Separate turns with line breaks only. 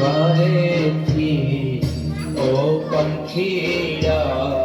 말했지. 오 깜치라.